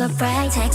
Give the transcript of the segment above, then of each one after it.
A bright like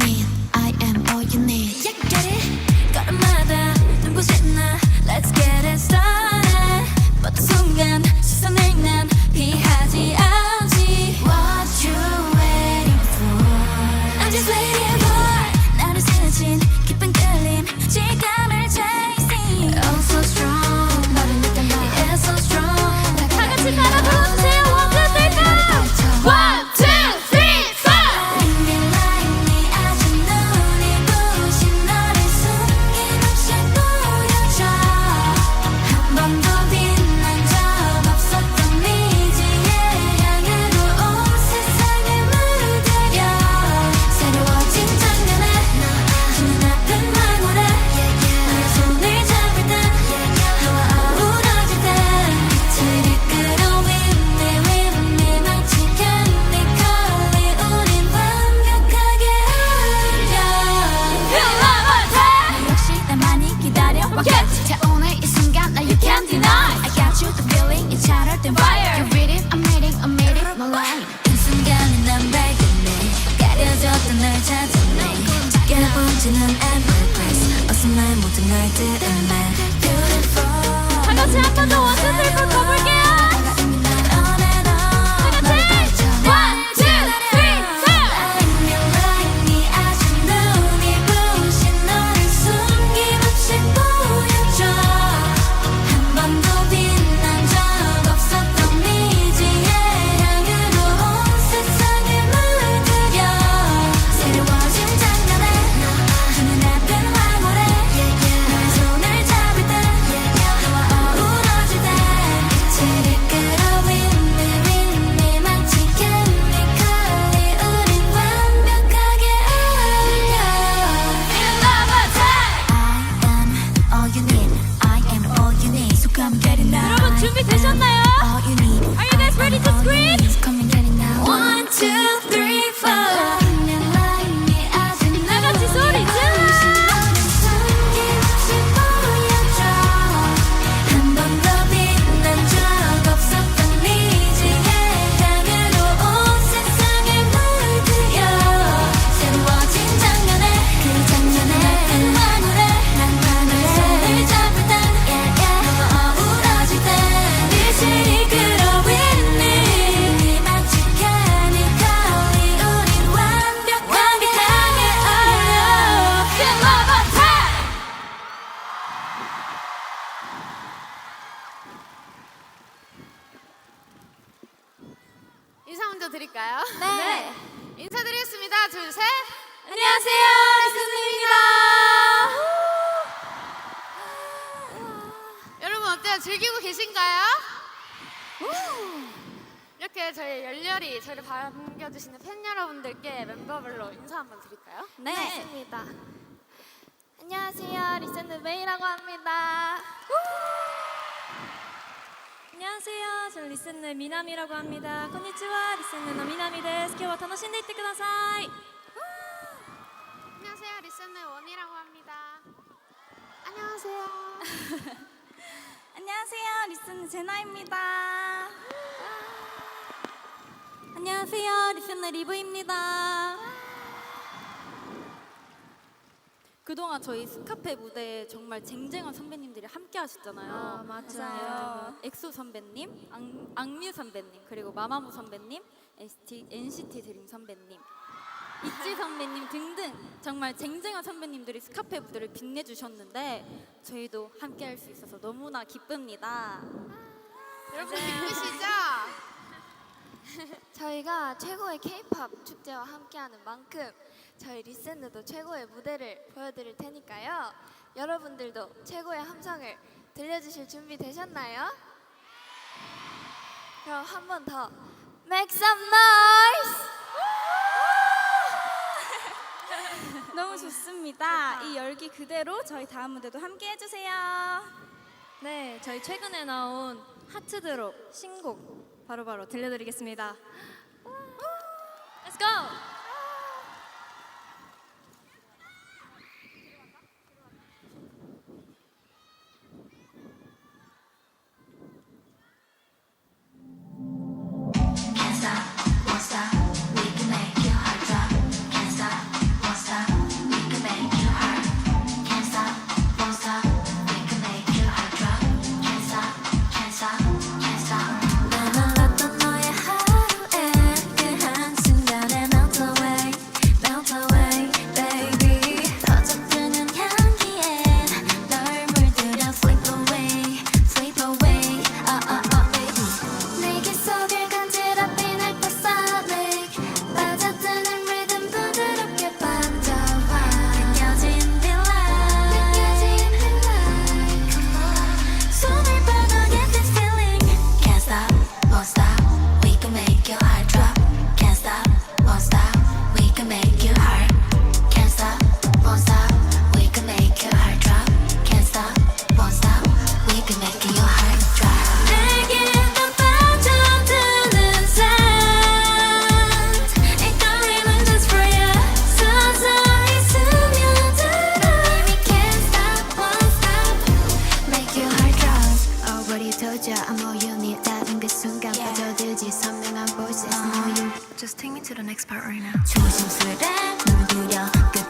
need. 인사드림도 드릴까요? 네. 인사드리겠습니다. 둘, 셋. 안녕하세요, 리스입니다. 여러분 어때요? 즐기고 계신가요? 이렇게 저희 열렬히 저를 반겨주시는 팬 여러분들께 멤버별로 인사 한번 드릴까요? 네. 좋습니다. 안녕하세요, 리센드 메이라고 합니다. 안녕하세요. 저는 리센의 미나미라고 합니다. konnichiwa. 리센의の 미나미 です. 今日は楽しんでいってください. 안녕하세요, 리센의 원이라고 합니다. 안녕하세요. 안녕하세요. 리센의 제나입니다. 안녕하세요. 리센의 리브입니다. 그동안 저희 스카페 무대에 정말 쟁쟁한 선배님들이 함께 하셨잖아요. 아, 맞아요. 엑소 선배님, 악, 악뮤 선배님, 그리고 마마무 선배님, NCT, NCT 드림 선배님, 있지 선배님 등등 정말 쟁쟁한 선배님들이 스카페 무대를 빛내주셨는데 저희도 함께 할 수 있어서 너무나 기쁩니다. 여러분 기쁘시죠? 저희가 최고의 K-팝 축제와 함께하는 만큼 저희 리센드도 최고의 무대를 보여드릴 테니까요. 여러분들도 최고의 함성을 들려주실 준비 되셨나요? 그럼 한 번 더 Make some noise! 너무 좋습니다. 이 열기 그대로 저희 다음 무대도 함께 해주세요. 네, 저희 최근에 나온 하트드롭 신곡 바로바로 들려드리겠습니다. Let's go! Already told ya I'm all you need 다른 그 순간 빠져들지 선명한 voices No you Just take me to the next part right now 조심스레 물들여 끝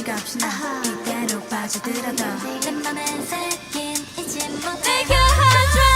지갑이 나 이대로 빠져들어도 내 맘엔 새긴 잊지 못해 내가